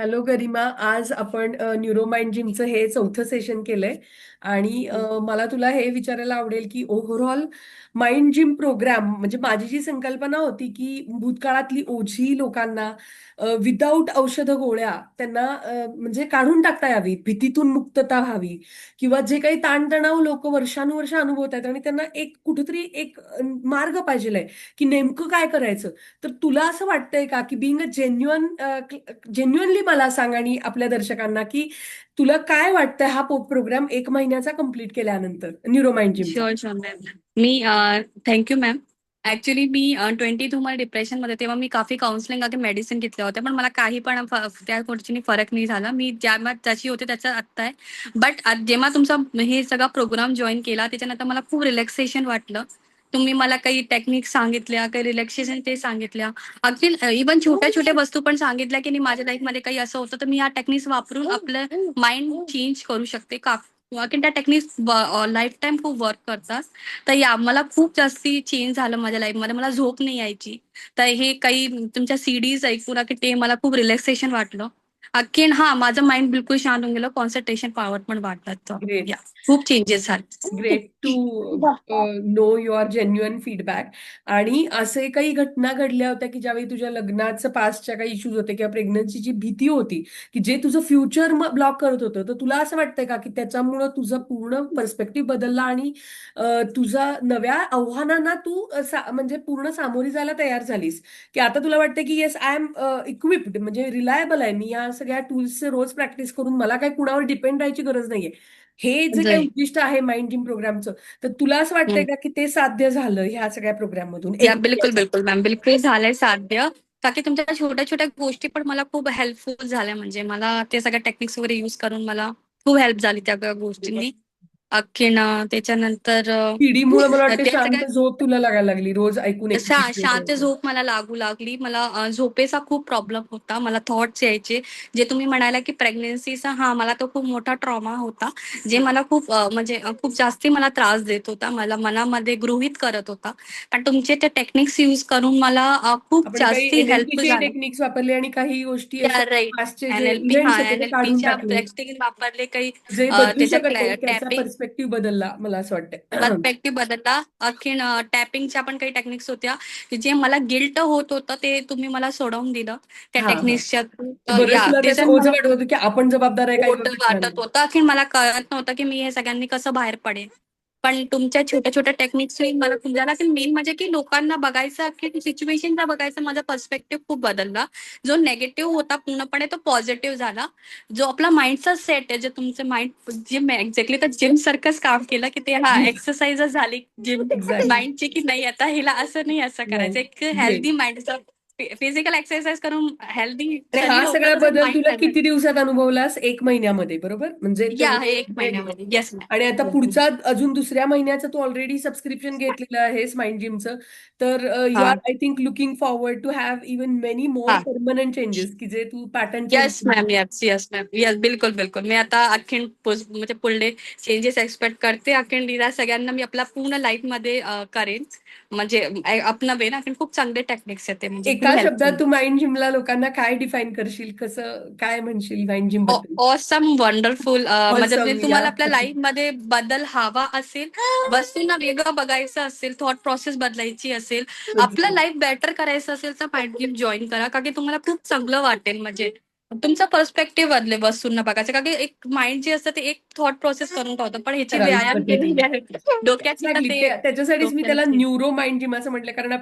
Hello गरिमा आज आपण neuro mind जिमचं हे चौथं सेशन केलंय आणि मला तुला हे विचारायला आवडेल की ओव्हरऑल माइंड जिम प्रोग्राम म्हणजे माझी जी संकल्पना होती की भूतकाळातली ओझी लोकांना विदाऊट औषध गोळ्या त्यांना म्हणजे काढून टाकता यावी भीतीतून मुक्तता व्हावी किंवा जे काही ताणतणाव लोक वर्षानुवर्ष अनुभवत आहेत आणि त्यांना एक कुठेतरी एक मार्ग पाहिजे की नेमकं काय करायचं. तर तुला असं वाटतंय का की बिंग अ जेन्युअन जेन्युअनली मला सांग आणि आपल्या दर्शकांना की तुला काय वाटतंय हा प्रोग्राम एक महिन्याचा कंप्लीट केल्यानंतर? Neuromind gym sure sure ma'am मी थँक्यू मॅम ऍक्च्युली मी ट्वेंटी टू मला डिप्रेशनमध्ये तेव्हा मी काफी काउन्सिलिंग आणि मेडिसिन घेतल्या होत्या पण मला काही पण त्या गोष्टीने फरक नाही झाला. मी ज्या जशी होते त्याचा आत्ता आहे. बट जेव्हा तुमचा हे सगळा प्रोग्राम जॉईन केला त्याच्यानंतर मला खूप रिलॅक्सेशन वाटलं. तुम्ही मला काही टेक्निक सांगितल्या काही रिलॅक्सेशन ते सांगितल्या. अगदी इव्हन छोट्या छोट्या वस्तू पण सांगितल्या की नाही माझ्या लाईफमध्ये काही असं होतं तर मी ह्या टेक्निक्स वापरून आपलं माइंड चेंज करू शकते का? की त्या टेक्निक्स लाईफ टाईम खूप वर्क करतात. तर या मला खूप जास्ती चेंज झालं माझ्या लाईफमध्ये मला झोप नाही यायची. तर हे काही तुमच्या सीडीज ऐकून की ते मला खूप रिलॅक्सेशन वाटलं. अखेर हा माझं माइंड बिलकुल शांत होऊन गेलं. कॉन्सन्ट्रेशन पॉवर पण वाटतात खूप चेंजेस झाले. Great to know your genuine feedback आणि असे काही घटना घडल्या होत्या की ज्यावेळी तुझ्या लग्नाचं पास्टच्या काही इश्यूज होते किंवा प्रेग्नन्सीची भीती होती की जे तुझं फ्युचर ब्लॉक करत होतं तर तुला असं वाटतंय का की त्याच्यामुळं तुझं पूर्ण पर्स्पेक्टिव्ह बदलला आणि तुझा नव्या आव्हानांना तू म्हणजे पूर्ण सामोरी जायला तयार झालीस? की आता तुला वाटतं की येस आय एम इक्विप्ड म्हणजे रिलायबल आहे. मी या सगळ्या टूल्सचे रोज प्रॅक्टिस करून मला काही कुणावर डिपेंड राहायची गरज नाहीये. हे जे काही उद्दिष्ट आहे माइंड जिम प्रोग्रामचं तर तुला असं वाटतंय का की ते साध्य झालं ह्या सगळ्या प्रोग्राम मधून बिलकुल बिलकुल मॅम बिलकुल झालंय साध्य. का की तुमच्या छोट्या छोट्या गोष्टी पण मला खूप हेल्पफुल झाल्या. म्हणजे मला ते सगळ्या टेक्निक्स वगैरे युज करून मला खूप हेल्प झाली त्या गोष्टींनी. अख्खीन त्याच्यानंतर पिढीमुळे मला वाटतं शांत झोप तुला लागायला लागली रोज ऐकून एक शा- शांत झोप मला लागू लागली. मला अ, झोपेचा खूप प्रॉब्लेम होता. मला थॉट्स यायचे. जे तुम्ही म्हणाला की प्रेग्नेन्सीचा हा मला तो खूप मोठा ट्रॉमा होता. जे मला खूप अ, म्हणजे अ, खूप जास्ती मला त्रास देत होता. मला मनामध्ये गृहित करत होता. पण तुमचे ते टेक्निक्स यूज करून मला अ, खूप आपण काही जास्ती हेल्पफुल एनएलपीचे झालं. टेक्निक्स वापरले आणि काही गोष्टी अशा राईट. पास्टचे जे एनएलपी हा इव्हेंट्स होते ते काढून एनएलपीच्या टाकले. प्रॅक्टिकल वापरले काही जे अ, बदलू शकत नाही त्याच्या त्याचा टॅपिंग. पर्स्पेक्टिव्ह बदलला मला असं वाटतं पर्स्पेक्टिव्ह बदलला. आणखीन टॅपिंगच्या पण काही टेक्निक्स होत्या की जे मला गिल्ट होत होतं ते तुम्ही मला सोडवून दिलं. त्या टेक्निक्सच्या की आपण जबाबदार आहे वाटत होतं. की मला कळत नव्हतं की मी हे सगळ्यांनी कसं बाहेर पडेन. पण तुमच्या छोट्या छोट्या टेक्निक्स मला तुमच्याला की मेन म्हणजे की लोकांना बघायचं की सिच्युएशनचा बघायचा माझा पर्स्पेक्टिव्ह खूप बदलला. जो नेगेटिव्ह होता पूर्णपणे तो पॉझिटिव्ह झाला. जो आपला माइंडचा सेट आहे जे तुमचं माइंड जिम एक्झॅक्टली तर जिम सारखंच काम केलं की ते हा एक्सरसाइजच झाली. जिम माइंडची की नाही आता हिला असं नाही असं करायचं. एक हेल्दी माइंड फिजिकल एक्सरसाइज करून हेल्दी हा सगळा बदल तुला किती दिवसात अनुभवलास? एक महिन्यामध्ये बरोबर? म्हणजे एक महिन्यामध्ये. येस आणि आता पुढचा अजून दुसऱ्या महिन्याचं तू ऑलरेडी सबस्क्रिप्शन घेतलेलं आहेस माइंड जिमचं तर you are I think looking forward to have even many more permanent changes की जे तू pattern yes ma'am yes yes ma'am yes बिलकुल बिलकुल. मी आता पुस- म्हणजे पुढले चेंजेस एक्सपेक्ट करते. अखिण लिहिला सगळ्यांना मी आपला पूर्ण लाईफमध्ये करेन. म्हणजे अखिण खूप चांगले टेक्निक्स आहेत ते. म्हणजे एका खूप शब्दात तू माइंड जिमला लोकांना काय डिफाईन करशील? कसं काय म्हणशील माइंड जिम ऑसम वंडरफुल म्हणजे तुम्हाला आपल्या लाईफमध्ये बदल हवा असेल वस्तूंना वेगळं बघायचं असेल थॉट प्रोसेस बदलायची असेल आपलं लाईफ बेटर करायचं असेल तर माइंड जिम जॉईन करा का की तुम्हाला खूप चांगलं वाटेल म्हणजे. तुमचा पर्स्पेक्टिव्ह बदले वस्तूंना बघायचं. का की एक माइंड जे असतं ते एक थॉट प्रोसेस करून ठेवतं. पण ह्याची व्यायाम डोक्याची त्याच्यासाठीच मी त्याला न्यूरो माइंड जिम असं म्हटलं कारण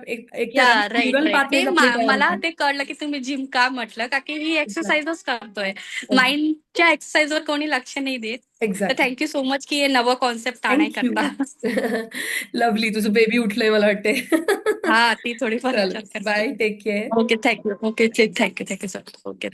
मला ते कळलं की तुम्ही जिम का म्हटलं? का की ही एक्सरसाइजच करतोय. माइंडच्या एक्सरसाइजवर कोणी लक्ष नाही देत. थँक्यू सो मच की हे नवं कॉन्सेप्ट आणाय करता. लवली तुझं बेबी उठलंय मला वाटते हा ती करते. Bye take care okay thank you okay thank you thank you sir okay